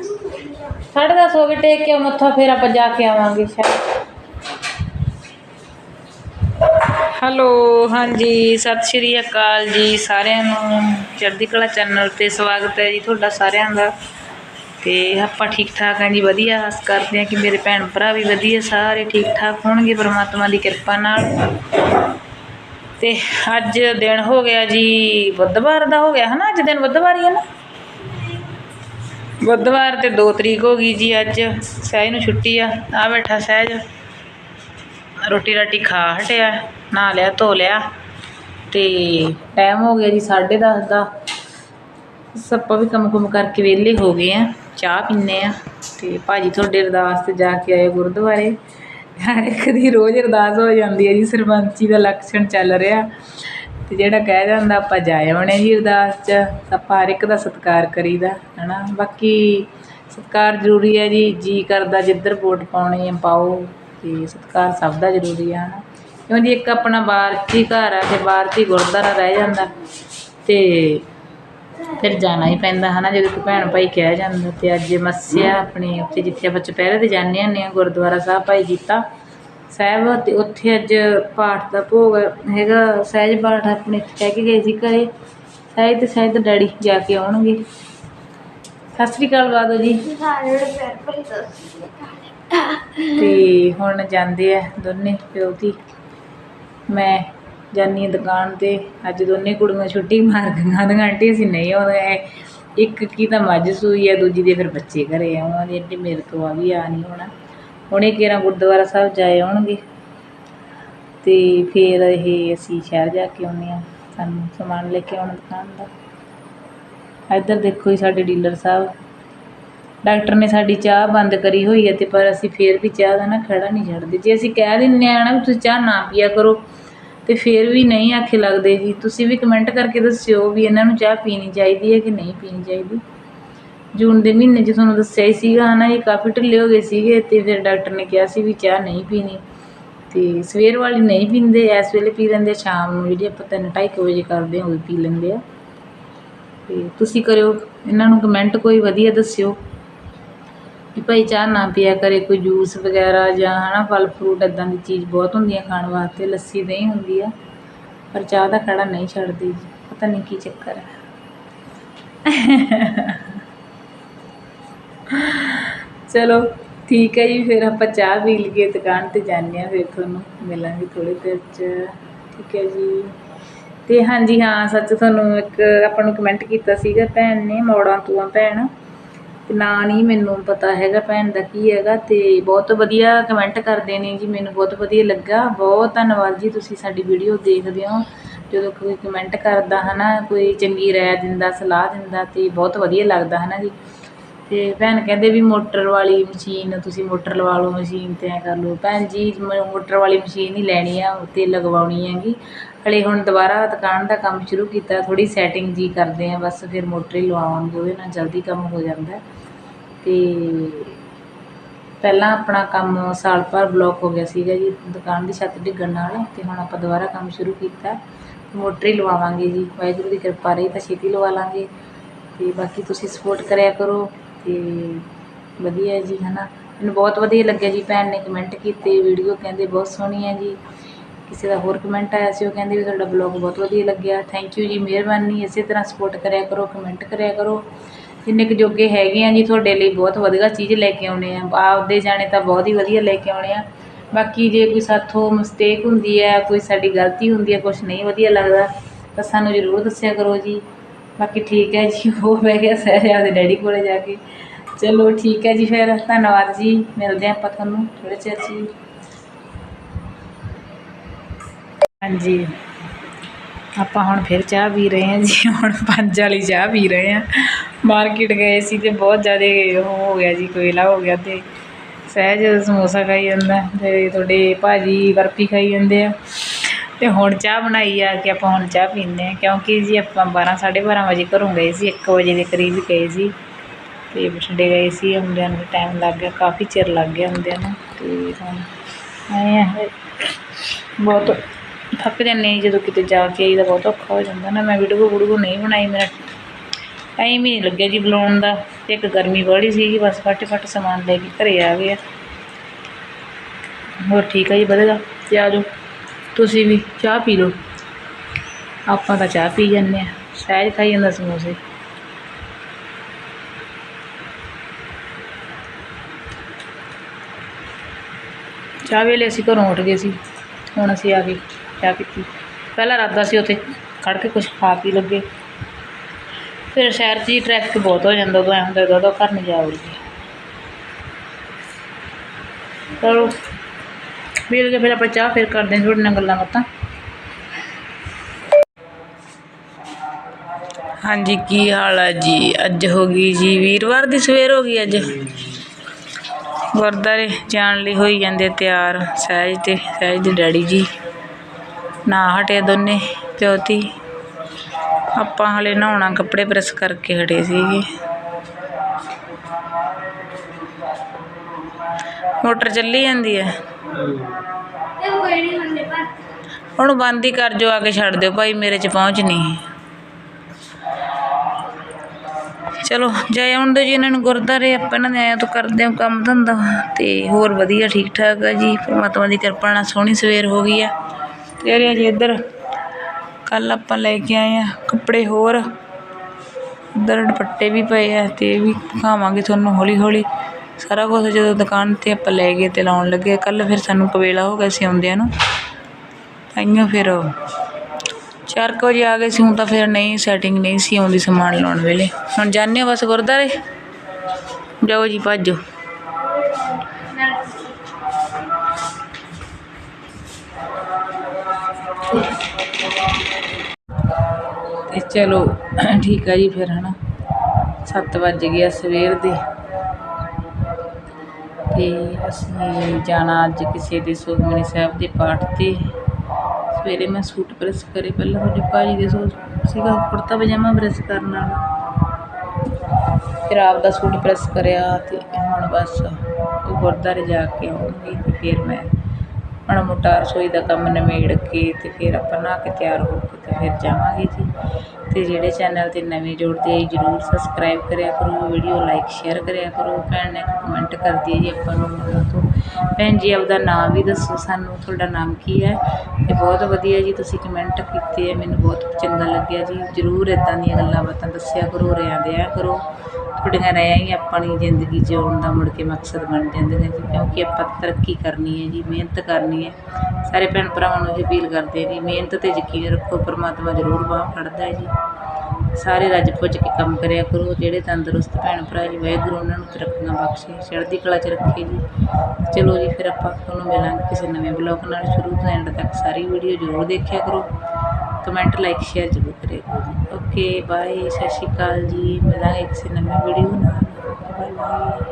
ਸਾਢੇ ਦਸ ਹੋ ਗਏ, ਟੇਕ ਕੇ ਮੱਥਾ, ਫੇਰ ਆਪਾਂ ਜਾ ਕੇ ਆਵਾਂਗੇ ਸ਼ਾਇਦ। ਹੈਲੋ, ਹਾਂਜੀ, ਸਤਿ ਸ਼੍ਰੀ ਅਕਾਲ ਜੀ ਸਾਰਿਆਂ ਨੂੰ। ਚੜ੍ਹਦੀ ਕਲਾ ਚੈਨਲ ਤੇ ਸਵਾਗਤ ਹੈ ਜੀ ਤੁਹਾਡਾ ਸਾਰਿਆਂ ਦਾ। ਤੇ ਆਪਾਂ ਠੀਕ ਠਾਕ ਹਾਂ ਜੀ, ਵਧੀਆ। ਆਸ ਕਰਦੇ ਹਾਂ ਕਿ ਮੇਰੇ ਭੈਣ ਭਰਾ ਵੀ ਵਧੀਆ, ਸਾਰੇ ਠੀਕ ਠਾਕ ਹੋਣਗੇ ਪਰਮਾਤਮਾ ਦੀ ਕਿਰਪਾ ਨਾਲ। ਤੇ ਅੱਜ ਦਿਨ ਹੋ ਗਿਆ ਜੀ, ਬੁੱਧਵਾਰ ਦਾ ਹੋ ਗਿਆ ਹਨਾ, ਅੱਜ ਦਿਨ ਬੁੱਧਵਾਰ ਹੀ ਹੈ ਨਾ? ਬੁੱਧਵਾਰ ਤੇ 2 ਤਰੀਕ ਹੋ ਗਈ ਜੀ ਅੱਜ। ਸਹਿਜ ਨੂੰ ਛੁੱਟੀ ਆ। ਆ ਬੈਠਾ ਸਹਿਜ। ਰੋਟੀ ਰਾਟੀ ਖਾ ਹਟਿਆ। ਨਹਾ ਲਿਆ, ਧੋ ਲਿਆ। ਤੇ ਟਾਈਮ ਹੋ ਗਿਆ ਜੀ 10:30 ਦਾ। ਸੱਪਾ ਵੀ ਕੰਮ ਕੁਮ ਕਰਕੇ ਵਿਹਲੇ ਹੋ ਗਏ ਆ। ਚਾਹ ਪੀਨੇ ਆ। ਤੇ ਭਾਜੀ ਤੁਹਾਡੇ ਅਰਦਾਸ ਤੇ ਜਾ ਕੇ ਆਏ ਗੁਰਦੁਆਰੇ। ਹਰ ਇੱਕ ਦੀ ਰੋਜ਼ ਅਰਦਾਸ ਹੋ ਜਾਂਦੀ ਹੈ ਜੀ। ਸਰਪੰਚੀ ਦਾ ਲਕਸ਼ਣ ਚੱਲ ਰਿਹਾ। ਅਤੇ ਜਿਹੜਾ ਕਹਿ ਜਾਂਦਾ ਆਪਾਂ ਜਾਏ ਆਉਣੇ ਜੀ ਅਰਦਾਸ 'ਚ, ਆਪਾਂ ਹਰ ਇੱਕ ਦਾ ਸਤਿਕਾਰ ਕਰੀਦਾ ਹੈ ਨਾ ਬਾਕੀ ਸਤਿਕਾਰ ਜ਼ਰੂਰੀ ਹੈ ਜੀ ਜੀਅ ਕਰਦਾ ਜਿੱਧਰ ਵੋਟ ਪਾਉਣੀ ਹੈ, ਪਾਓ ਅਤੇ ਸਤਿਕਾਰ ਸਭ ਦਾ ਜ਼ਰੂਰੀ ਆ ਹੈ ਨਾ ਕਿਉਂ ਜੀ, ਇੱਕ ਆਪਣਾ ਬਾਹਰ 'ਚ ਹੀ ਘਰ ਆ ਅਤੇ ਬਾਹਰ 'ਚ ਹੀ ਗੁਰਦੁਆਰਾ ਰਹਿ ਜਾਂਦਾ ਅਤੇ ਫਿਰ ਜਾਣਾ ਹੀ ਪੈਂਦਾ ਹੈ ਨਾ ਜਦੋਂ ਕੋਈ ਭੈਣ ਭਾਈ ਕਹਿ ਜਾਂਦਾ ਅਤੇ ਅੱਜ ਮੱਸਿਆ ਆਪਣੇ ਉੱਥੇ ਜਿੱਥੇ ਆਪਾਂ ਚੁਪਹਿਰੇ ਤੇ ਜਾਂਦੇ ਹੁੰਦੇ ਹਾਂ, ਗੁਰਦੁਆਰਾ ਸਾਹਿਬ ਭਾਈ ਜੀਤਾ ਸਾਹਿਬ, ਤੇ ਉੱਥੇ ਅੱਜ ਪਾਠ ਦਾ ਭੋਗ ਹੈਗਾ। ਸਹਿਜ ਪਾਠ ਆਪਣੇ ਕਹਿ ਕੇ ਗਏ ਸੀ ਘਰੇ। ਸਹਿਜ ਤੇ ਸਹਿਜ ਦੇ ਡੈਡੀ ਜਾ ਕੇ ਆਉਣਗੇ। ਸਤਿ ਸ੍ਰੀ ਅਕਾਲ ਬਾਦੋ ਜੀ। ਤੇ ਹੁਣ ਜਾਂਦੇ ਆ ਦੋਨੇ ਪਿਓ ਦੀ ਮੈਂ ਜਾਨੀ ਹਾਂ ਦੁਕਾਨ ਤੇ। ਅੱਜ ਦੋਨੇ ਕੁੜੀਆਂ ਛੁੱਟੀ ਮਾਰ ਗਈਆਂ ਆਂਦੀਆਂ ਆਂਟੀ ਅਸੀਂ ਨਹੀਂ ਆਉਂਦੇ। ਇੱਕ ਕੀ ਤਾਂ ਮੱਝ ਸੂਈ ਹੈ ਦੂਜੀ ਦੇ ਫਿਰ ਬੱਚੇ ਘਰੇ ਆ ਉਹਨਾਂ ਦੀ ਆਂਟੀ ਮੇਰੇ ਤੋਂ ਆ ਵੀ ਆ ਨਹੀਂ ਹੋਣਾ। ਹੁਣੇ ਕੇਰਾਂ ਗੁਰਦੁਆਰਾ ਸਾਹਿਬ ਜਾਏ ਆਉਣਗੇ। ਤੇ ਫਿਰ ਇਹ ਅਸੀਂ ਸ਼ਹਿਰ ਜਾ ਕੇ ਆਉਂਦੇ ਹਾਂ, ਸਾਨੂੰ ਸਮਾਨ ਲੈ ਕੇ ਆਉਣਾ ਦੁਕਾਨ ਦਾ। ਇੱਧਰ ਦੇਖੋ ਜੀ ਸਾਡੇ ਡੀਲਰ ਸਾਹਿਬ। ਡਾਕਟਰ ਨੇ ਸਾਡੀ ਚਾਹ ਬੰਦ ਕਰੀ ਹੋਈ ਹੈ ਤੇ ਪਰ ਅਸੀਂ ਫੇਰ ਵੀ ਚਾਹ ਦਾ ਨਾ ਖੜਾ ਨਹੀਂ ਛੱਡਦੇ। ਜੇ ਅਸੀਂ ਕਹਿ ਦਿੰਦੇ ਆ ਨਾ ਵੀ ਤੁਸੀਂ ਚਾਹ ਨਾ ਪੀਆ ਕਰੋ, ਤੇ ਫੇਰ ਵੀ ਨਹੀਂ ਆਖੇ ਲੱਗਦੇ। ਜੀ ਤੁਸੀਂ ਵੀ ਕਮੈਂਟ ਕਰਕੇ ਦੱਸਿਓ ਵੀ ਇਹਨਾਂ ਨੂੰ ਚਾਹ ਪੀਣੀ ਚਾਹੀਦੀ ਹੈ ਕਿ ਨਹੀਂ ਪੀਣੀ ਚਾਹੀਦੀ। ਜੂਨ ਦੇ ਮਹੀਨੇ 'ਚ ਤੁਹਾਨੂੰ ਦੱਸਿਆ ਹੀ ਸੀਗਾ ਹੈ ਨਾ ਇਹ ਕਾਫੀ ਢਿੱਲੇ ਹੋ ਗਏ ਸੀਗੇ ਅਤੇ ਫਿਰ ਡਾਕਟਰ ਨੇ ਕਿਹਾ ਸੀ ਵੀ ਚਾਹ ਨਹੀਂ ਪੀਣੀ। ਅਤੇ ਸਵੇਰ ਵਾਲੀ ਨਹੀਂ ਪੀਂਦੇ, ਇਸ ਵੇਲੇ ਪੀ ਲੈਂਦੇ ਸ਼ਾਮ ਨੂੰ ਜਿਹੜੀ ਆਪਾਂ ਤਿੰਨ ਢਾਈ ਕੁ ਵਜੇ ਕਰਦੇ ਹਾਂ ਉਹ ਵੀ ਪੀ ਲੈਂਦੇ ਆ। ਅਤੇ ਤੁਸੀਂ ਕਰਿਓ, ਇਹਨਾਂ ਨੂੰ ਕਮੈਂਟ ਕੋਈ ਵਧੀਆ ਦੱਸਿਓ ਕਿ ਭਾਈ ਚਾਹ ਨਾ ਪੀਆ ਕਰੇ, ਕੋਈ ਜੂਸ ਵਗੈਰਾ ਜਾਂ ਹੈ ਨਾ ਫਲ ਫਰੂਟ ਇਦਾਂ ਦੀ ਚੀਜ਼ ਬਹੁਤ ਹੁੰਦੀਆਂ ਖਾਣ ਵਾਸਤੇ, ਲੱਸੀ, ਦਹੀਂ ਹੁੰਦੀ ਆ, ਪਰ ਚਾਹ ਦਾ ਖੜਾ ਨਹੀਂ ਛੱਡਦੀ ਜੀ ਪਤਾ ਨਹੀਂ ਕੀ ਚੱਕਰ ਹੈ ਚਲੋ, ਠੀਕ ਹੈ ਜੀ, ਫਿਰ ਆਪਾਂ ਚਾਹ ਪੀ ਲਈਏ ਦੁਕਾਨ ਤੇ ਜਾਂਦੇ ਆ ਫਿਰ ਤੁਹਾਨੂੰ ਮਿਲਾਂਗੇ ਥੋੜੀ ਦੇਰ ਚ। ਠੀਕ ਹੈ ਜੀ। ਤੇ ਹਾਂਜੀ, ਹਾਂ, ਸੱਚ ਤੁਹਾਨੂੰ ਇੱਕ ਆਪਾਂ ਨੂੰ ਕਮੈਂਟ ਕੀਤਾ ਸੀਗਾ ਭੈਣ ਨੇ, ਮੋੜਾਂ ਤੋਂ ਆ ਭੈਣ। ਤੇ ਨਾਂ ਨਹੀਂ ਮੈਨੂੰ ਪਤਾ ਹੈਗਾ ਭੈਣ ਦਾ ਕੀ ਹੈਗਾ ਤੇ ਬਹੁਤ ਵਧੀਆ ਕਮੈਂਟ ਕਰਦੇ ਨੇ ਜੀ, ਮੈਨੂੰ ਬਹੁਤ ਵਧੀਆ ਲੱਗਾ। ਬਹੁਤ ਧੰਨਵਾਦ ਜੀ, ਤੁਸੀਂ ਸਾਡੀ ਵੀਡੀਓ ਦੇਖਦੇ ਹੋ। ਜਦੋਂ ਕੋਈ ਕਮੈਂਟ ਕਰਦਾ ਹਨਾ, ਕੋਈ ਚੰਗੀ ਰਾਏ ਦਿੰਦਾ, ਸਲਾਹ ਦਿੰਦਾ ਤੇ ਬਹੁਤ ਵਧੀਆ ਲੱਗਦਾ ਹਨਾ ਜੀ। ਅਤੇ ਭੈਣ ਕਹਿੰਦੇ ਵੀ ਮੋਟਰ ਵਾਲੀ ਮਸ਼ੀਨ ਤੁਸੀਂ ਮੋਟਰ ਲਵਾ ਲਓ, ਮਸ਼ੀਨ ਤੇ ਐ ਕਰ ਲਓ। ਭੈਣ ਜੀ, ਮ- ਮੋਟਰ ਵਾਲੀ ਮਸ਼ੀਨ ਹੀ ਲੈਣੀ ਆ ਤੇ ਲਗਵਾਉਣੀ ਹੈਗੀ। ਹਾਲੇ ਹੁਣ ਦੁਬਾਰਾ ਦੁਕਾਨ ਦਾ ਕੰਮ ਸ਼ੁਰੂ ਕੀਤਾ, ਥੋੜ੍ਹੀ ਸੈਟਿੰਗ ਜੀ ਕਰਦੇ ਹਾਂ ਬਸ ਫਿਰ ਮੋਟਰ ਹੀ ਲਵਾਵਾਂਗੇ, ਉਹਦੇ ਨਾਲ ਜਲਦੀ ਕੰਮ ਹੋ ਜਾਂਦਾ। ਅਤੇ ਪਹਿਲਾਂ ਆਪਣਾ ਕੰਮ ਸਾਲ ਭਰ ਬਲੋਕ ਹੋ ਗਿਆ ਸੀਗਾ ਜੀ, ਦੁਕਾਨ ਦੀ ਛੱਤ ਡਿੱਗਣ ਨਾਲ ਅਤੇ ਹੁਣ ਆਪਾਂ ਦੁਬਾਰਾ ਕੰਮ ਸ਼ੁਰੂ ਕੀਤਾ। ਮੋਟਰ ਹੀ ਲਵਾਵਾਂਗੇ ਜੀ, ਵਾਹਿਗੁਰੂ ਦੀ ਕਿਰਪਾ ਰਹੀ ਤਾਂ ਛੇਤੀ ਲਵਾ ਲਾਂਗੇ। ਅਤੇ ਬਾਕੀ ਤੁਸੀਂ ਸਪੋਰਟ ਕਰਿਆ ਕਰੋ। ਤੇ ਵਧੀਆ ਜੀ, ਹਨਾ। ਮੈਨੂੰ ਬਹੁਤ ਵਧੀਆ ਲੱਗਿਆ ਜੀ, ਭੈਣ ਨੇ ਕਮੈਂਟ ਕੀਤੇ ਵੀਡੀਓ ਕਹਿੰਦੇ ਬਹੁਤ ਸੋਹਣੀ ਹੈ ਜੀ। ਕਿਸੇ ਦਾ ਹੋਰ ਕਮੈਂਟ ਆਇਆ ਸੀ, ਉਹ ਕਹਿੰਦੇ ਵੀ ਤੁਹਾਡਾ ਬਲੌਗ ਬਹੁਤ ਵਧੀਆ ਲੱਗਿਆ। ਥੈਂਕ ਯੂ ਜੀ, ਮਿਹਰਬਾਨੀ, ਇਸੇ ਤਰ੍ਹਾਂ ਸਪੋਰਟ ਕਰਿਆ ਕਰੋ ਕਮੈਂਟ ਕਰਿਆ ਕਰੋ। ਜਿੰਨੇ ਕੁ ਜੋਗੇ ਹੈਗੇ ਆ ਜੀ, ਤੁਹਾਡੇ ਲਈ ਬਹੁਤ ਵਧੀਆ ਚੀਜ਼ ਲੈ ਕੇ ਆਉਣੇ ਆ। ਆਪਦੇ ਜਾਣੇ ਤਾਂ ਬਹੁਤ ਹੀ ਵਧੀਆ ਲੈ ਕੇ ਆਉਣੇ ਆ। ਬਾਕੀ ਜੇ ਕੋਈ ਸਾਥੋਂ ਮਿਸਟੇਕ ਹੁੰਦੀ ਹੈ, ਕੋਈ ਸਾਡੀ ਗਲਤੀ ਹੁੰਦੀ ਹੈ ਕੁਝ ਨਹੀਂ ਵਧੀਆ ਲੱਗਦਾ, ਤਾਂ ਸਾਨੂੰ ਜ਼ਰੂਰ ਦੱਸਿਆ ਕਰੋ ਜੀ। ਬਾਕੀ ਠੀਕ ਹੈ ਜੀ ਉਹ ਮੈਂ ਕਿਹਾ ਸਹਿਜ ਆਪਦੇ ਡੈਡੀ ਕੋਲੇ ਜਾ ਕੇ। ਚਲੋ ਠੀਕ ਹੈ ਜੀ ਫਿਰ, ਧੰਨਵਾਦ ਜੀ, ਮਿਲਦੇ ਹਾਂ ਆਪਾਂ ਤੁਹਾਨੂੰ ਥੋੜੇ ਚਿਰ ਜੀ। ਹਾਂਜੀ, ਆਪਾਂ ਹੁਣ ਫਿਰ ਚਾਹ ਪੀ ਰਹੇ ਹਾਂ ਜੀ, ਹੁਣ ਪੰਜ ਵਾਲੀ ਚਾਹ ਪੀ ਰਹੇ ਹਾਂ। ਮਾਰਕੀਟ ਗਏ ਸੀ ਤੇ ਬਹੁਤ ਜ਼ਿਆਦਾ ਉਹ ਹੋ ਗਿਆ ਜੀ, ਕੋਇਲਾ ਹੋ ਗਿਆ ਤੇ। ਸਹਿਜ ਸਮੋਸਾ ਖਾਈ ਜਾਂਦਾ ਤੇ ਤੁਹਾਡੇ ਭਾਜੀ ਬਰਫੀ ਖਾਈ ਜਾਂਦੇ ਆ। ਤੇ ਹੁਣ ਚਾਹ ਬਣਾਈ ਆ ਕਿ ਆਪਾਂ ਹੁਣ ਚਾਹ ਪੀਂਦੇ ਆ ਕਿਉਂਕਿ ਜੀ ਆਪਾਂ 12 12:30 ਵਜੇ ਘਰੋਂ ਗਏ ਸੀ 1 ਵਜੇ ਦੇ ਕਰੀਬ ਗਏ ਸੀ। ਤੇ ਬਠਿੰਡੇ ਗਏ ਸੀ ਹੁੰਦਿਆਂ ਨੂੰ ਟਾਈਮ ਲੱਗ ਗਿਆ, ਕਾਫੀ ਚਿਰ ਲੱਗ ਗਿਆ ਹੁੰਦਿਆਂ ਨੂੰ। ਤੇ ਹੁਣ ਆਏ ਆ ਬਹੁਤ ਥੱਕ ਜਾਂਦੇ ਹਾਂ ਜਦੋਂ ਕਿਤੇ ਜਾ ਕੇ ਆਈਦਾ ਬਹੁਤ ਔਖਾ ਹੋ ਜਾਂਦਾ ਨਾ। ਮੈਂ ਵੀਡੀਓ ਵੀਡੀਓ ਨਹੀਂ ਬਣਾਈ, ਮੇਰਾ ਟਾਈਮ ਹੀ ਨਹੀਂ ਲੱਗਿਆ ਜੀ ਬੁਲਾਉਣ ਦਾ। ਤੇ ਇੱਕ ਗਰਮੀ ਬੜੀ ਸੀਗੀ ਬਸ ਫਟ ਫਟ ਸਮਾਨ ਲੈ ਕੇ ਘਰੇ ਆ ਗਏ ਆ। ਹੋਰ ਠੀਕ ਹੈ ਜੀ, ਵਧੇਗਾ? ਤੇ ਆ ਜਾਓ। ਤੁਸੀਂ ਵੀ ਚਾਹ ਪੀ ਲਓ। ਆਪਾਂ ਤਾਂ ਚਾਹ ਪੀ ਜਾਂਦੇ ਆ ਸਹਿਜ ਖਾਈ ਜਾਂਦਾ ਸਮੋਸੇ। ਚਾਹ ਵੇਲੇ ਅਸੀਂ ਘਰੋਂ ਉੱਠ ਗਏ ਸੀ। ਹੁਣ ਅਸੀਂ ਆ ਕੇ ਚਾਹ ਪੀਤੀ। ਪਹਿਲਾਂ ਇਰਾਦਾ ਸੀ ਉੱਥੇ ਖੜ ਕੇ ਕੁਝ ਖਾ ਪੀ ਲੱਗੇ। ਫਿਰ ਸ਼ਹਿਰ 'ਚ ਹੀ ਟ੍ਰੈਫਿਕ ਬਹੁਤ ਹੋ ਜਾਂਦਾ ਉਦੋਂ ਐਂ ਹੁੰਦਾ ਉਦੋਂ ਘਰ ਨਹੀਂ ਜਾ ਵੜੀਏ। ਚਲੋ। ਮਿਲ ਕੇ ਫਿਰ ਆਪਾਂ ਚਾਹ ਫਿਰ ਕਰਦੇ ਹਾਂ ਤੁਹਾਡੇ ਨਾਲ ਗੱਲਾਂ ਬਾਤਾਂ। ਹਾਂਜੀ, ਕੀ ਹਾਲ ਹੈ ਜੀ? ਅੱਜ ਹੋ ਗਈ ਜੀ ਵੀਰਵਾਰ ਦੀ ਸਵੇਰ ਹੋ ਗਈ ਅੱਜ। ਗੁਰਦੁਆਰੇ ਜਾਣ ਲਈ ਹੋਈ ਜਾਂਦੇ ਤਿਆਰ, ਸਹਿਜ ਤੇ ਸਹਿਜ ਦੇ ਡੈਡੀ ਜੀ। ਨਾ ਹਟੇ ਦੋਨੇ ਪਿਓਤੀ ਆਪਾਂ ਹਲੇ ਨਹਾਉਣਾ, ਕੱਪੜੇ ਪ੍ਰੈਸ ਕਰਕੇ ਹਟੇ ਸੀਗੇ। ਮੋਟਰ ਚੱਲੀ ਜਾਂਦੀ ਹੈ। ਹੁਣ ਬੰਦ ਹੀ ਕਰ ਜੋ, ਆ ਕੇ ਛੱਡ ਦਿਓ ਭਾਈ, ਮੇਰੇ ਚ ਪਹੁੰਚ ਨਹੀਂ। ਚਲੋ, ਜੈ ਆਉਂਦੇ ਜੀ ਇਹਨਾਂ ਨੂੰ ਗੁਰਦਾਰੇ ਆਪਾਂ ਇਹਨਾਂ ਦੇ ਆਇਆ ਤੋਂ ਕਰਦੇ ਹਾਂ ਕੰਮ ਧੰਦਾ, ਤੇ ਹੋਰ ਵਧੀਆ ਠੀਕ ਠਾਕ ਆ ਜੀ, ਪਰਮਾਤਮਾ ਦੀ ਕਿਰਪਾ ਨਾਲ ਸੋਹਣੀ ਸਵੇਰ ਹੋ ਗਈ ਆ। ਤੇ ਅਰੇ ਜੀ ਇੱਧਰ ਕੱਲ ਆਪਾਂ ਲੈ ਕੇ ਆਏ ਆ ਕੱਪੜੇ ਹੋਰ ਇੱਧਰ ਦੁਪੱਟੇ ਵੀ ਪਏ ਆ, ਤੇ ਇਹ ਵੀ ਦਿਖਾਵਾਂਗੇ ਤੁਹਾਨੂੰ ਹੌਲੀ ਹੌਲੀ ਸਾਰਾ ਕੁਝ ਜਦੋਂ ਦੁਕਾਨ ਤੇ ਆਪਾਂ ਲੈ ਗਏ ਤੇ ਲਾਉਣ ਲੱਗੇ, ਕੱਲ੍ਹ ਫਿਰ ਸਾਨੂੰ ਕਵੇਲਾ ਹੋ ਗਿਆ ਸੀ ਆਉਂਦਿਆਂ ਨੂੰ। ਤਾਈਓ ਫਿਰ ਚਾਰ ਕੁ ਵਜੇ ਆ ਗਏ ਸੀ, ਹੁਣ ਤਾਂ ਫਿਰ ਨਹੀਂ ਸੈਟਿੰਗ ਨਹੀਂ ਸੀ ਆਉਂਦੀ ਸਮਾਨ ਲਾਉਣ ਵੇਲੇ। ਹੁਣ ਜਾਂਦੇ ਹਾਂ ਬਸ ਗੁਰਦੁਆਰੇ। ਜਾਓ ਜੀ, ਭੱਜੋ। ਤੇ ਚਲੋ, ਠੀਕ ਆ ਜੀ ਫਿਰ, ਹਨਾ। 7 ਵੱਜ ਗਿਆ ਸਵੇਰ ਦੇ। ਤੇ ਅਸੀਂ ਜਾਣਾ ਅੱਜ ਕਿਸੇ ਦੇ ਸੁਖਮਨੀ ਸਾਹਿਬ ਦੇ ਪਾਠ ਤੇ। ਸਵੇਰੇ ਮੈਂ ਸੂਟ ਪ੍ਰੈੱਸ ਕਰੇ, ਪਹਿਲਾਂ ਤੁਹਾਡੇ ਭਾਅ ਜੀ ਦੇ ਸੂਟ ਸੀਗਾ, ਕੁੜਤਾ ਪਜਾਮਾ ਪ੍ਰੈੱਸ ਕਰਨ ਵਾਲਾ। ਫਿਰ ਆਪਦਾ ਸੂਟ ਪ੍ਰੈੱਸ ਕਰਿਆ ਅਤੇ ਹੁਣ ਬਸ ਉਹ ਗੁਰਦੁਆਰੇ ਜਾ ਕੇ ਆਉਂਗੀ ਅਤੇ ਫਿਰ ਮੈਂ ਮਾੜਾ ਮੋਟਾ ਰਸੋਈ ਦਾ ਕੰਮ ਨਿਮੇੜ ਕੇ ਅਤੇ ਫਿਰ ਆਪਾਂ ਨਹਾ ਕੇ ਤਿਆਰ ਹੋ ਕੇ ਅਤੇ ਫਿਰ ਜਾਵਾਂਗੇ ਜੀ। ਅਤੇ ਜਿਹੜੇ ਚੈਨਲ ਤੇ ਨਵੇਂ ਜੁੜਦੇ ਆ ਜੀ ਜਰੂਰ ਸਬਸਕ੍ਰਾਈਬ ਕਰਿਆ ਕਰੋ ਵੀਡੀਓ ਲਾਈਕ ਸ਼ੇਅਰ ਕਰਿਆ ਕਰੋ, ਭੈਣ ਨੇ ਕਰਦੀ ਹੈ ਜੀ ਆਪਾਂ ਨੂੰ ਉਹਨਾਂ ਤੋਂ। ਭੈਣ ਜੀ, ਆਪਦਾ ਨਾਮ ਵੀ ਦੱਸੋ ਸਾਨੂੰ, ਤੁਹਾਡਾ ਨਾਮ ਕੀ ਹੈ? ਤੇ ਬਹੁਤ ਵਧੀਆ ਜੀ, ਤੁਸੀਂ ਕਮੈਂਟ ਕੀਤੇ ਹੈ ਮੈਨੂੰ ਬਹੁਤ ਚੰਗਾ ਲੱਗਿਆ ਜੀ। ਜਰੂਰ ਇਦਾਂ ਦੀਆਂ ਗੱਲਾਂ ਬਾਤਾਂ ਦੱਸਿਆ ਕਰੋ, ਰਿਆਂ ਦਿਆ ਕਰੋ। ਤੁਹਾਡੀਆਂ ਰਹਿਆਂ ਹੀ ਆਪਣੀ ਜ਼ਿੰਦਗੀ ਜਿਉਣ ਦਾ ਮੁੜ ਕੇ ਮਕਸਦ ਬਣ ਜਾਂਦੇ ਨੇ ਜੀ, ਕਿਉਂਕਿ ਆਪਾਂ ਤਰੱਕੀ ਕਰਨੀ ਹੈ ਜੀ, ਮਿਹਨਤ ਕਰਨੀ ਹੈ। ਸਾਰੇ ਭੈਣ ਭਰਾਵਾਂ ਨੂੰ ਇਹ ਅਪੀਲ ਕਰਦੇ ਜੀ, ਮਿਹਨਤ ਤੇ ਯਕੀਨ ਰੱਖੋ, ਪਰਮਾਤਮਾ ਜ਼ਰੂਰ ਬਾਹ ਫੜਦਾ ਹੈ ਜੀ। ਸਾਰੇ ਰੱਜ ਪੁੱਜ ਕੇ ਕੰਮ ਕਰਿਆ ਕਰੋ, ਜਿਹੜੇ ਤੰਦਰੁਸਤ ਭੈਣ ਭਰਾ ਜੀ, ਵਾਹਿਗੁਰੂ ਉਹਨਾਂ ਨੂੰ ਤਰੱਕੀਆਂ ਬਖਸ਼ੇ, ਚੜ੍ਹਦੀ ਕਲਾ 'ਚ ਰੱਖੇ ਜੀ। ਚਲੋ ਜੀ, ਫਿਰ ਆਪਾਂ ਤੁਹਾਨੂੰ ਮਿਲਾਂਗੇ ਕਿਸੇ ਨਵੇਂ ਬਲੌਗ ਨਾਲ। ਸ਼ੁਰੂ ਤੋਂ ਐਂਡ ਤੱਕ ਸਾਰੀ ਵੀਡੀਓ ਜ਼ਰੂਰ ਦੇਖਿਆ ਕਰੋ। ਕਮੈਂਟ ਲਾਈਕ ਸ਼ੇਅਰ ਜ਼ਰੂਰ ਕਰਿਆ ਕਰੋ ਜੀ। ਓਕੇ ਬਾਏ ਸਤਿ ਸ਼੍ਰੀ ਅਕਾਲ ਜੀ। ਮਿਲਾਂਗੇ ਕਿਸੇ ਨਵੇਂ ਵੀਡੀਓ ਨਾਲ। Bye bye